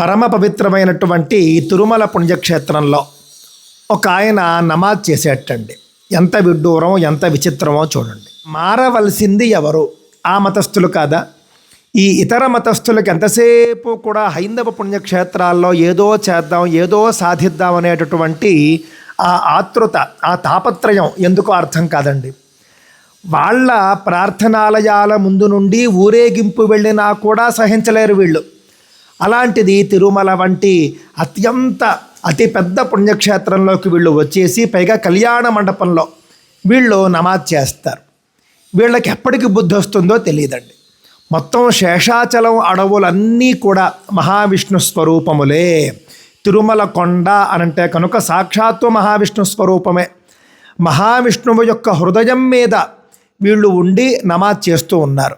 పరమ పవిత్రమైనటువంటి తిరుమల పుణ్యక్షేత్రంలో ఒక ఆయన నమాజ్ చేసేటండి. ఎంత విడ్డూరం ఎంత విచిత్రమో చూడండి. మారవలసింది ఎవరు? ఆ మతస్థులు కాదా? ఈ ఇతర మతస్థులకు ఎంతసేపు కూడా హైందవ పుణ్యక్షేత్రాల్లో ఏదో చేద్దాం ఏదో సాధిద్దాం అనేటటువంటి ఆ ఆతృత ఆ తాపత్రయం ఎందుకో అర్థం కాదండి. వాళ్ళ ప్రార్థనాలయాల ముందు నుండి ఊరేగింపు వెళ్ళినా కూడా సహించలేరు వీళ్ళు. అలాంటిది తిరుమల వంటి అత్యంత అతిపెద్ద పుణ్యక్షేత్రంలోకి వీళ్ళు వచ్చేసి పైగా కళ్యాణ మండపంలో వీళ్ళు నమాజ్ చేస్తారు. వీళ్ళకి ఎప్పటికి బుద్ధి వస్తుందో తెలియదండి. మొత్తం శేషాచలం అడవులన్నీ కూడా మహావిష్ణు స్వరూపములే. తిరుమల కొండ అనంటే కనుక సాక్షాత్తు మహావిష్ణు స్వరూపమే. మహావిష్ణువు యొక్క హృదయం మీద వీళ్ళు ఉండి నమాజ్ చేస్తూ ఉన్నారు.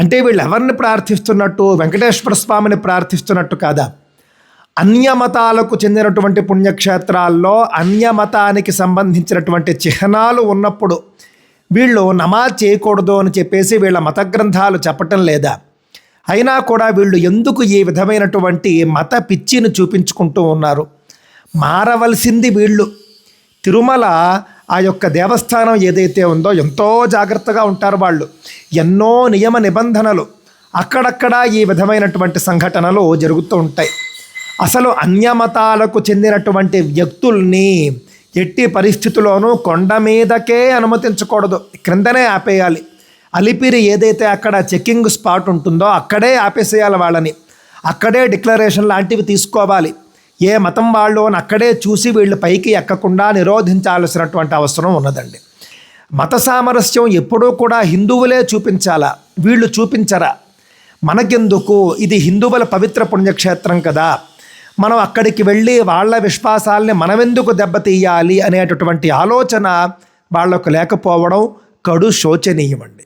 అంటే వీళ్ళు ఎవరిని ప్రార్థిస్తున్నట్టు? వెంకటేశ్వర స్వామిని ప్రార్థిస్తున్నట్టు కాదా? అన్యమతాలకు చెందినటువంటి పుణ్యక్షేత్రాల్లో అన్యమతానికి సంబంధించినటువంటి చిహ్నాలు ఉన్నప్పుడు వీళ్ళు నమాజ్ చేయకూడదు అని చెప్పేసి వీళ్ళ మత గ్రంథాలు చెప్పటం లేదా? అయినా కూడా వీళ్ళు ఎందుకు ఈ విధమైనటువంటి మత పిచ్చిని చూపించుకుంటూ ఉన్నారు? మారవలసింది వీళ్ళు. తిరుమల ఆ యొక్క దేవస్థానం ఏదైతే ఉందో ఎంతో జాగ్రత్తగా ఉంటారు వాళ్ళు. ఎన్నో నియమ నిబంధనలు అక్కడక్కడ ఈ విధమైనటువంటి సంఘటనలు జరుగుతూ ఉంటాయి. అసలు అన్యమతాలకు చెందినటువంటి వ్యక్తుల్ని ఎట్టి పరిస్థితుల్లోనూ కొండ మీదకే అనుమతించకూడదు. క్రిందనే ఆపేయాలి. అలిపిరి ఏదైతే అక్కడ చెక్కింగ్ స్పాట్ ఉంటుందో అక్కడే ఆపేసేయాలి వాళ్ళని. అక్కడే డిక్లరేషన్ లాంటివి తీసుకోవాలి. ఏ మతం వాళ్ళు అక్కడే చూసి వీళ్ళు పైకి ఎక్కకుండా నిరోధించాల్సినటువంటి అవసరం ఉన్నదండి. మత సామరస్యం ఎప్పుడూ కూడా హిందువులే చూపించాలా? వీళ్ళు చూపించరా? మనకెందుకు? ఇది హిందువుల పవిత్ర పుణ్యక్షేత్రం కదా. మనం అక్కడికి వెళ్ళి వాళ్ళ విశ్వాసాల్ని మనమెందుకు దెబ్బతీయాలి అనేటటువంటి ఆలోచన వాళ్ళకు లేకపోవడం కడు శోచనీయమండి.